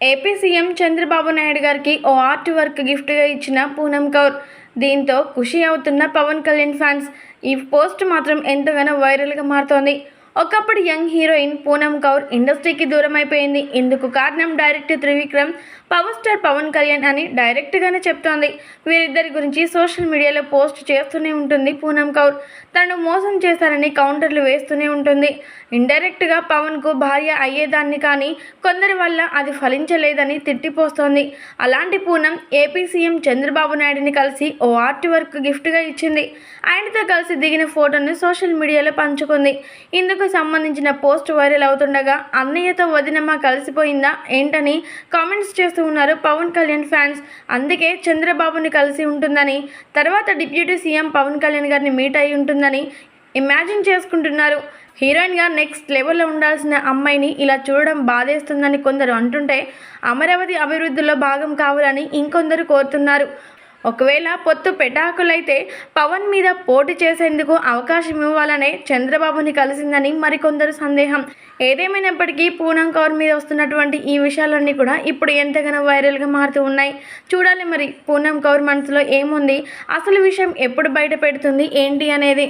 AP CM Chandrababu Naidu గారికి ఓ art work గిఫ్ట్గా ఇచ్చిన పూనం కౌర్. దీంతో ఖుషి అవుతున్న పవన్ కళ్యాణ్ ఫ్యాన్స్ ఈ పోస్ట్ మాత్రం ఎంతగానో వైరల్గా మారుతోంది. ఒకప్పుడు యంగ్ హీరోయిన్ పూనం కౌర్ ఇండస్ట్రీకి దూరం అయిపోయింది ఇందుకు కారణం director Trivikram power star Pawan Kalyan అని డైరెక్ట్గానే చెప్తోంది. వీరిద్దరి గురించి సోషల్ మీడియాలో పోస్ట్ చేస్తూనే ఉంటుంది పూనం కౌర్ తను మోసం చేశారని కౌంటర్లు వేస్తూనే ఉంటుంది. ఇండైరెక్ట్గా పవన్కు భార్య అయ్యేదాన్ని కానీ కొందరి వల్ల అది ఫలించలేదని తిట్టిపోస్తోంది. అలాంటి పూనం ఏపీ సీఎం చంద్రబాబు నాయుడిని కలిసి ఓ ఆర్ట్ వర్క్ గిఫ్ట్గా ఇచ్చింది. ఆయనతో కలిసి దిగిన ఫోటోను సోషల్ మీడియాలో పంచుకుంది. ఇందుకు సంబంధించిన పోస్ట్ వైరల్ అవుతుండగా అన్నయ్యతో వదినమ్మ కలిసిపోయిందా ఏంటని కామెంట్స్ చేస్తూ ఉన్నారు పవన్ కళ్యాణ్ ఫ్యాన్స్. అందుకే చంద్రబాబుని కలిసి ఉంటుందని తర్వాత డిప్యూటీ సీఎం పవన్ కళ్యాణ్ గారిని మీట్ అయి ఉంటుందని ఇమాజిన్ చేసుకుంటున్నారు. హీరోయిన్గా నెక్స్ట్ లెవెల్లో ఉండాల్సిన అమ్మాయిని ఇలా చూడడం బాధేస్తుందని కొందరు అంటుంటే అమరావతి అభివృద్ధిలో భాగం కావాలని ఇంకొందరు కోరుతున్నారు. ఒకవేళ పొత్తు పెటాకులైతే పవన్ మీద పోటీ చేసేందుకు అవకాశం ఇవ్వాలనే చంద్రబాబుని కలిసిందని మరికొందరు సందేహం. ఏదేమైనప్పటికీ పూనం కౌర్ మీద వస్తున్నటువంటి ఈ విషయాలన్నీ కూడా ఇప్పుడు ఎంతగానో వైరల్గా మారుతూ ఉన్నాయి. చూడాలి మరి పూనం కౌర్ మనసులో ఏముంది? అసలు విషయం ఎప్పుడు బయట పెడుతుంది ఏంటి అనేది?